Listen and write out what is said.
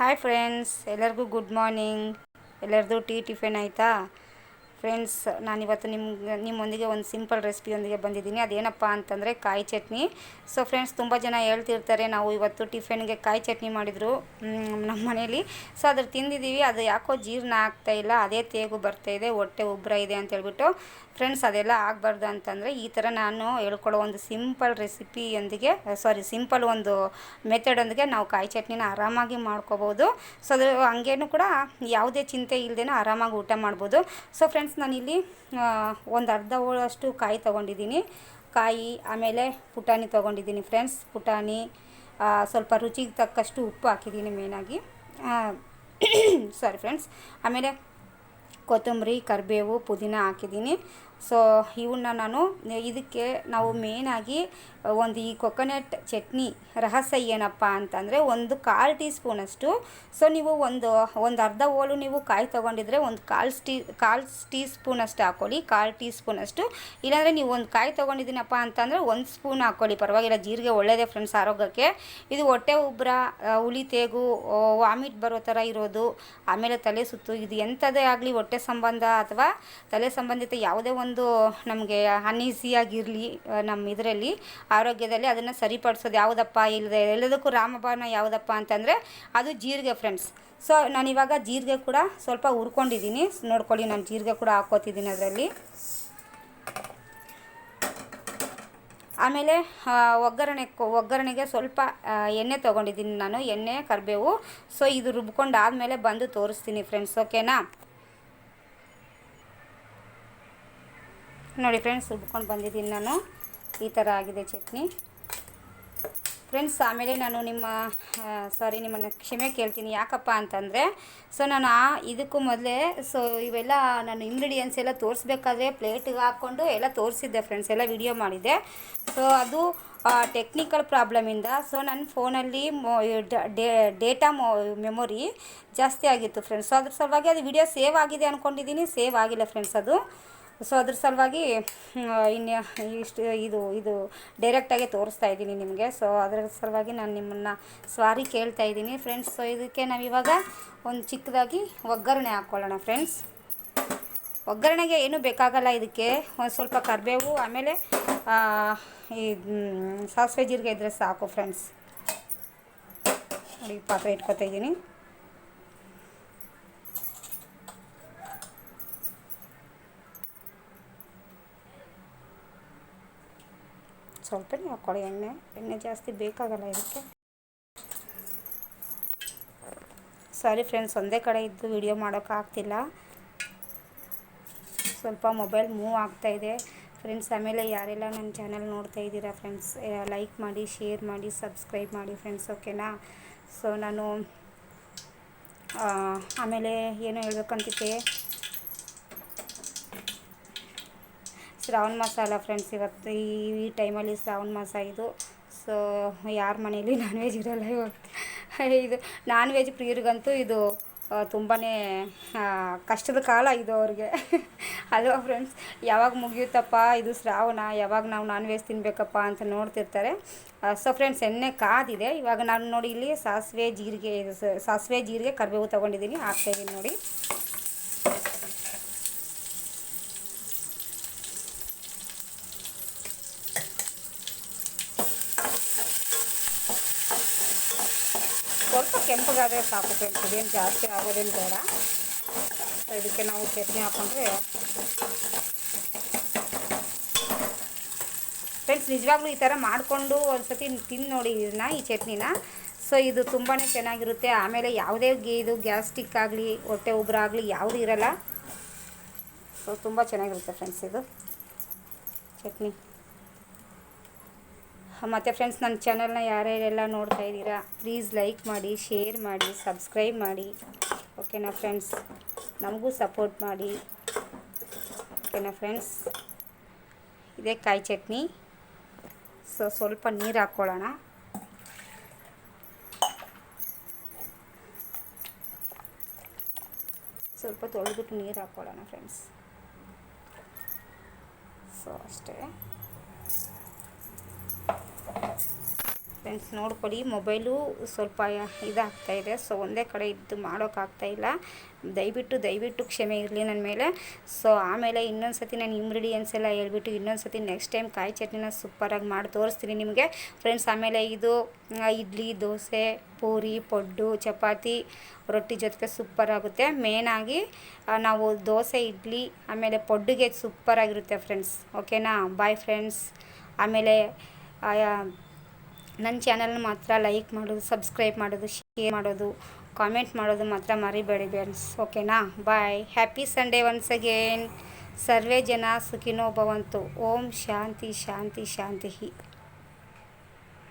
Hi friends ಎಲ್ಲರಿಗೂ good morning ಎಲ್ಲರದು tea tiffin ಆಯಿತಾ? ಫ್ರೆಂಡ್ಸ್ ನಾನಿವತ್ತು ನಿಮ್ಗೆ ನಿಮ್ಮೊಂದಿಗೆ ಒಂದು ಸಿಂಪಲ್ ರೆಸಿಪಿಯೊಂದಿಗೆ ಬಂದಿದ್ದೀನಿ. ಅದೇನಪ್ಪ ಅಂತಂದರೆ ಕಾಯಿ ಚಟ್ನಿ. ಸೊ ಫ್ರೆಂಡ್ಸ್ ತುಂಬ ಜನ ಹೇಳ್ತಿರ್ತಾರೆ, ನಾವು ಇವತ್ತು ಟಿಫಿನ್ಗೆ ಕಾಯಿ ಚಟ್ನಿ ಮಾಡಿದರು ನಮ್ಮ ಮನೇಲಿ. ಸೊ ಅದ್ರ ತಿಂದಿದ್ದೀವಿ ಅದು ಯಾಕೋ ಜೀರ್ಣ ಆಗ್ತಾ ಇಲ್ಲ, ಅದೇ ತೇಗು ಬರ್ತಾಯಿದೆ ಹೊಟ್ಟೆ ಉಬ್ಬರ ಇದೆ ಅಂತ ಹೇಳ್ಬಿಟ್ಟು. ಫ್ರೆಂಡ್ಸ್ ಅದೆಲ್ಲ ಆಗಬಾರ್ದು ಅಂತಂದರೆ ಈ ಥರ ನಾನು ಹೇಳ್ಕೊಡೋ ಒಂದು ಸಿಂಪಲ್ ರೆಸಿಪಿಯೊಂದಿಗೆ ಸಾರಿ ಸಿಂಪಲ್ ಒಂದು ಮೆಥಡೊಂದಿಗೆ ನಾವು ಕಾಯಿ ಚಟ್ನಿನ ಆರಾಮಾಗಿ ಮಾಡ್ಕೋಬೋದು ಸೊ ಅದು ಹಂಗೇನು ಕೂಡ ಯಾವುದೇ ಚಿಂತೆ ಇಲ್ಲದೇನೂ ಆರಾಮಾಗಿ ಊಟ ಮಾಡ್ಬೋದು. ಸೊ ಫ್ರೆಂಡ್ಸ್ ನಾನಿಲ್ಲಿ ಒಂದು ಅರ್ಧ ಹೋಳಷ್ಟು ಕಾಯಿ ತೊಗೊಂಡಿದ್ದೀನಿ. ಕಾಯಿ, ಆಮೇಲೆ ಪುಟಾಣಿ ತೊಗೊಂಡಿದ್ದೀನಿ ಫ್ರೆಂಡ್ಸ್ ಪುಟಾಣಿ ಸ್ವಲ್ಪ ರುಚಿಗೆ ತಕ್ಕಷ್ಟು ಉಪ್ಪು ಹಾಕಿದ್ದೀನಿ ಮೇನಾಗಿ ಸಾರಿ ಫ್ರೆಂಡ್ಸ್ ಆಮೇಲೆ ಕೊತ್ತಂಬರಿ, ಕರಿಬೇವು, ಪುದೀನ ಹಾಕಿದ್ದೀನಿ. ಸೊ ಇವನ್ನ ನಾನು ಇದಕ್ಕೆ ನಾವು ಮೇನಾಗಿ ಒಂದು ಈ ಕೊಕೊನಟ್ ಚಟ್ನಿ ರಹಸ್ಯ ಏನಪ್ಪ ಅಂತಂದರೆ ಒಂದು ಕಾಲು ಟೀ ಸ್ಪೂನಷ್ಟು ಸೊ ನೀವು ಒಂದು ಒಂದು ಅರ್ಧ ಓಲು ನೀವು ಕಾಯಿ ತೊಗೊಂಡಿದ್ರೆ ಒಂದು ಕಾಲು ಸ್ಟೀ, ಕಾಲು ಟೀ ಸ್ಪೂನಷ್ಟು ಹಾಕೊಳ್ಳಿ, ಕಾಲು ಟೀ ಸ್ಪೂನಷ್ಟು ಇಲ್ಲಾಂದರೆ ನೀವು ಒಂದು ಕಾಯಿ ತೊಗೊಂಡಿದ್ದೀನಪ್ಪ ಅಂತಂದರೆ ಒಂದು ಸ್ಪೂನ್ ಹಾಕ್ಕೊಳ್ಳಿ ಪರವಾಗಿಲ್ಲ, ಜೀರಿಗೆ ಒಳ್ಳೆಯದೇ ಫ್ರೆಂಡ್ಸ್ ಆರೋಗ್ಯಕ್ಕೆ. ಇದು ಹೊಟ್ಟೆ ಉಬ್ಬರ ಹುಳಿ ತೇಗು ವಾಮಿಟ್ ಬರೋ ಥರ ಇರೋದು. ಆಮೇಲೆ ತಲೆ ಸುತ್ತು ಇದು ಎಂಥದೇ ಆಗಲಿ, ಹೊಟ್ಟೆ ಸಂಬಂಧ ಅಥವಾ ತಲೆ ಸಂಬಂಧಿತ ಯಾವುದೇ ಒಂದು ನಮಗೆ ಅನ್ಈಸಿಯಾಗಿರಲಿ ನಮ್ಮ ಇದರಲ್ಲಿ, ಆರೋಗ್ಯದಲ್ಲಿ ಅದನ್ನು ಸರಿಪಡಿಸೋದು ಯಾವುದಪ್ಪ ಇಲ್ಲದೆ ಎಲ್ಲದಕ್ಕೂ ರಾಮಬಾಣ ಯಾವುದಪ್ಪ ಅಂತಂದರೆ ಅದು ಜೀರಿಗೆ ಫ್ರೆಂಡ್ಸ್ ಸೊ ನಾನಿವಾಗ ಜೀರಿಗೆ ಕೂಡ ಸ್ವಲ್ಪ ಹುರ್ಕೊಂಡಿದ್ದೀನಿ. ನೋಡ್ಕೊಳ್ಳಿ, ನಾನು ಜೀರಿಗೆ ಕೂಡ ಹಾಕೋತಿದ್ದೀನಿ ಅದರಲ್ಲಿ. ಆಮೇಲೆ ಒಗ್ಗರಣೆ, ಒಗ್ಗರಣೆಗೆ ಸ್ವಲ್ಪ ಎಣ್ಣೆ ತೊಗೊಂಡಿದ್ದೀನಿ ನಾನು, ಎಣ್ಣೆ, ಕರಿಬೇವು. ಸೊ ಇದು ರುಬ್ಕೊಂಡು ಆದಮೇಲೆ ಬಂದು ತೋರಿಸ್ತೀನಿ ಫ್ರೆಂಡ್ಸ್ ಓಕೆನಾ ನೋಡಿ ಫ್ರೆಂಡ್ಸ್ ರುಬ್ಕೊಂಡು ಬಂದಿದ್ದೀನಿ ನಾನು. ಈ ಥರ ಆಗಿದೆ ಚಟ್ನಿ. ಫ್ರೆಂಡ್ಸ್, ಆಮೇಲೆ ನಾನು ನಿಮ್ಮ ಸಾರಿ ನಿಮ್ಮನ್ನು ಕ್ಷಮೆ ಕೇಳ್ತೀನಿ. ಯಾಕಪ್ಪ ಅಂತಂದರೆ ಸೊ ನಾನು ಆ, ಇದಕ್ಕೂ ಮೊದಲೇ ಸೊ ಇವೆಲ್ಲ ನಾನು ಇಂಗ್ರೀಡಿಯೆಂಟ್ಸ್ ಎಲ್ಲ ತೋರಿಸ್ಬೇಕಾದ್ರೆ ಪ್ಲೇಟಿಗೆ ಹಾಕ್ಕೊಂಡು ಎಲ್ಲ ತೋರಿಸಿದ್ದೆ ಫ್ರೆಂಡ್ಸ್, ಎಲ್ಲ ವಿಡಿಯೋ ಮಾಡಿದ್ದೆ. ಸೊ ಅದು ಟೆಕ್ನಿಕಲ್ ಪ್ರಾಬ್ಲಮಿಂದ ಸೊ ನನ್ನ ಫೋನಲ್ಲಿ ಮೊ ಡೇಟಾ ಮೊ ಮೆಮೊರಿ ಜಾಸ್ತಿ ಆಗಿತ್ತು ಫ್ರೆಂಡ್ಸ್. ಸೊ ಅದ್ರ ಸಲುವಾಗಿ ಅದು ವಿಡಿಯೋ ಸೇವ್ ಆಗಿದೆ ಅಂದ್ಕೊಂಡಿದ್ದೀನಿ ಸೇವ್ ಆಗಿಲ್ಲ ಫ್ರೆಂಡ್ಸ್ ಅದು. ಸೊ ಅದ್ರ ಸಲುವಾಗಿ ಇನ್ನು ಇಷ್ಟು, ಇದು ಇದು ಡೈರೆಕ್ಟಾಗಿ ತೋರಿಸ್ತಾ ಇದ್ದೀನಿ ನಿಮಗೆ. ಸೊ ಅದರ ಸಲುವಾಗಿ ನಾನು ನಿಮ್ಮನ್ನು ಸ್ವಾರಿ ಕೇಳ್ತಾ ಇದ್ದೀನಿ ಫ್ರೆಂಡ್ಸ್ ಸೊ ಇದಕ್ಕೆ ನಾವಿವಾಗ ಒಂದು ಚಿಕ್ಕದಾಗಿ ಒಗ್ಗರಣೆ ಹಾಕ್ಕೊಳ್ಳೋಣ ಫ್ರೆಂಡ್ಸ್ ಒಗ್ಗರಣೆಗೆ ಏನೂ ಬೇಕಾಗಲ್ಲ ಇದಕ್ಕೆ. ಒಂದು ಸ್ವಲ್ಪ ಕರಿಬೇವು, ಆಮೇಲೆ ಈ ಸಾಸಿವೆ ಜೀರಿಗೆ ಇದ್ದರೆ ಸಾಕು ಫ್ರೆಂಡ್ಸ್ ನೋಡಿ, ಪಾತ್ರೆ ಇಟ್ಕೊತಾ ಇದ್ದೀನಿ. ಸ್ವಲ್ಪನೇ ಹಾಕ್ಕೊಳ್ಳಿ ಎಣ್ಣೆ ಎಣ್ಣೆ ಜಾಸ್ತಿ ಬೇಕಾಗಲ್ಲ ಇದಕ್ಕೆ. ಸಾರಿ ಫ್ರೆಂಡ್ಸ್ ಒಂದೇ ಕಡೆ ಇದ್ದು ವಿಡಿಯೋ ಮಾಡೋಕ್ಕಾಗ್ತಿಲ್ಲ ಸ್ವಲ್ಪ ಮೊಬೈಲ್ ಮೂವ್ ಆಗ್ತಾ ಇದೆ. ಫ್ರೆಂಡ್ಸ್ ಆಮೇಲೆ ಯಾರೆಲ್ಲ ನನ್ನ ಚಾನಲ್ ನೋಡ್ತಾ ಇದ್ದೀರಾ ಫ್ರೆಂಡ್ಸ್ ಲೈಕ್ ಮಾಡಿ ಶೇರ್ ಮಾಡಿ ಸಬ್ಸ್ಕ್ರೈಬ್ ಮಾಡಿ ಫ್ರೆಂಡ್ಸ್ ಓಕೆನಾ ಸೊ ನಾನು ಆಮೇಲೆ ಏನು ಹೇಳ್ಬೇಕಂತಿದ್ದೆ? ಶ್ರಾವಣ ಮಾಸ ಅಲ್ಲ ಫ್ರೆಂಡ್ಸ್ ಇವತ್ತು ಈ ಟೈಮಲ್ಲಿ ಶ್ರಾವಣ ಮಾಸ ಇದು. ಸೊ ಯಾರ ಮನೇಲಿ ನಾನ್ ವೆಜ್ ಇರಲ್ಲ ಇವತ್ತು. ಇದು ನಾನ್ ವೆಜ್ ಪ್ರಿಯರಿಗಂತೂ ಇದು ತುಂಬಾ ಕಷ್ಟದ ಕಾಲ ಇದು ಅವ್ರಿಗೆ. ಅಲ್ವಾ ಫ್ರೆಂಡ್ಸ್ ಯಾವಾಗ ಮುಗಿಯುತ್ತಪ್ಪ? ಇದು ಶ್ರಾವಣ, ಯಾವಾಗ ನಾವು ನಾನ್ ವೆಜ್ ತಿನ್ನಬೇಕಪ್ಪ ಅಂತ ನೋಡ್ತಿರ್ತಾರೆ. ಸೊ ಫ್ರೆಂಡ್ಸ್ ಎಣ್ಣೆ ಕಾದಿದೆ. ಇವಾಗ ನಾನು ನೋಡಿ ಇಲ್ಲಿ ಸಾಸಿವೆ, ಜೀರಿಗೆ ಸಾಸಿವೆ, ಜೀರಿಗೆ, ಕರಿಬೇವು ತೊಗೊಂಡಿದ್ದೀನಿ. ಹಾಕ್ತಾಯಿದ್ದೀನಿ ನೋಡಿ ಸ್ವಲ್ಪ ಕೆಂಪಗಾದರೆ ಸಾಕು ಫ್ರೆಂಡ್ಸ್ ಇದೇನು ಜಾಸ್ತಿ ಆಗೋದೇನು ಬೇಡ. ಸೊ ಇದಕ್ಕೆ ನಾವು ಚಟ್ನಿ ಹಾಕೊಂಡ್ರೆ ಫ್ರೆಂಡ್ಸ್ ನಿಜವಾಗ್ಲೂ ಈ ಥರ ಮಾಡಿಕೊಂಡು ಒಂದ್ಸತಿ ತಿಂದು ನೋಡಿ ಇದನ್ನ, ಈ ಚಟ್ನಿನ. ಸೊ ಇದು ತುಂಬಾ ಚೆನ್ನಾಗಿರುತ್ತೆ. ಆಮೇಲೆ ಯಾವುದೇ ಇದು ಗ್ಯಾಸ್ಟಿಕ್ ಆಗಲಿ, ಹೊಟ್ಟೆ ಉಬ್ಬರ ಆಗಲಿ, ಯಾವುದೂ ಇರಲ್ಲ. ಸೊ ತುಂಬ ಚೆನ್ನಾಗಿರುತ್ತೆ ಫ್ರೆಂಡ್ಸ್ ಇದು ಚಟ್ನಿ. ಮತ್ತು ಫ್ರೆಂಡ್ಸ್ ನನ್ನ ಚಾನಲ್ನ ಯಾರ್ಯಾರೆಲ್ಲ ನೋಡ್ತಾ ಇದ್ದೀರಾ ಪ್ಲೀಸ್ ಲೈಕ್ ಮಾಡಿ ಶೇರ್ ಮಾಡಿ ಸಬ್ಸ್ಕ್ರೈಬ್ ಮಾಡಿ. ಓಕೆನಾ ಫ್ರೆಂಡ್ಸ್ ನಮಗೂ ಸಪೋರ್ಟ್ ಮಾಡಿ. ಓಕೆನಾ ಫ್ರೆಂಡ್ಸ್ ಇದೇ ಕಾಯಿ ಚಟ್ನಿ. ಸೊ ಸ್ವಲ್ಪ ನೀರು ಹಾಕ್ಕೊಳ್ಳೋಣ ಸ್ವಲ್ಪ ತೊಳೆದ್ಬಿಟ್ಟು ನೀರು ಹಾಕ್ಕೊಳ್ಳೋಣ ಫ್ರೆಂಡ್ಸ್ ಸೊ ಅಷ್ಟೇ. ಫ್ರೆಂಡ್ಸ್ ನೋಡ್ಕೊಳ್ಳಿ ಮೊಬೈಲು ಸ್ವಲ್ಪ ಇದಾಗ್ತಾ ಇದೆ. ಸೊ ಒಂದೇ ಕಡೆ ಇದ್ದು ಮಾಡೋಕ್ಕಾಗ್ತಾಯಿಲ್ಲ ದಯವಿಟ್ಟು ದಯವಿಟ್ಟು ಕ್ಷಮೆ ಇರಲಿ ನನ್ನ ಮೇಲೆ. ಸೊ ಆಮೇಲೆ ಇನ್ನೊಂದು ಸತಿ ನಾನು ಇಂಗ್ರೀಡಿಯೆಂಟ್ಸ್ ಎಲ್ಲ ಹೇಳ್ಬಿಟ್ಟು ಇನ್ನೊಂದು ಸತಿ ನೆಕ್ಸ್ಟ್ ಟೈಮ್ ಕಾಯಿ ಚಟ್ನಿನ ಸೂಪರಾಗಿ ಮಾಡಿ ತೋರಿಸ್ತೀನಿ ನಿಮಗೆ. ಫ್ರೆಂಡ್ಸ್ ಆಮೇಲೆ ಇದು ಇಡ್ಲಿ, ದೋಸೆ, ಪೂರಿ, ಪಡ್ಡು, ಚಪಾತಿ, ರೊಟ್ಟಿ ಜೊತೆಗೆ ಸೂಪರಾಗುತ್ತೆ ಮೇನಾಗಿ ನಾವು ದೋಸೆ, ಇಡ್ಲಿ, ಆಮೇಲೆ ಪಡ್ಡುಗೆ ಸೂಪರಾಗಿರುತ್ತೆ ಫ್ರೆಂಡ್ಸ್ ಓಕೆನಾ ಬಾಯ್ ಫ್ರೆಂಡ್ಸ್ ಆಮೇಲೆ ನನ್ನ ಚಾನಲ್ನ ಮಾತ್ರ ಲೈಕ್ ಮಾಡೋದು, ಸಬ್ಸ್ಕ್ರೈಬ್ ಮಾಡೋದು ಶೇರ್ ಮಾಡೋದು ಕಾಮೆಂಟ್ ಮಾಡೋದು ಮಾತ್ರ ಮರಿಬೇಡಿ ಬೇನ್ಸ್ ಓಕೆನಾ bye happy Sunday once again ಸರ್ವೇ ಜನ ಸುಖಿನೋ ಭವಂತು. ಓಂ ಶಾಂತಿ ಶಾಂತಿ ಶಾಂತಿ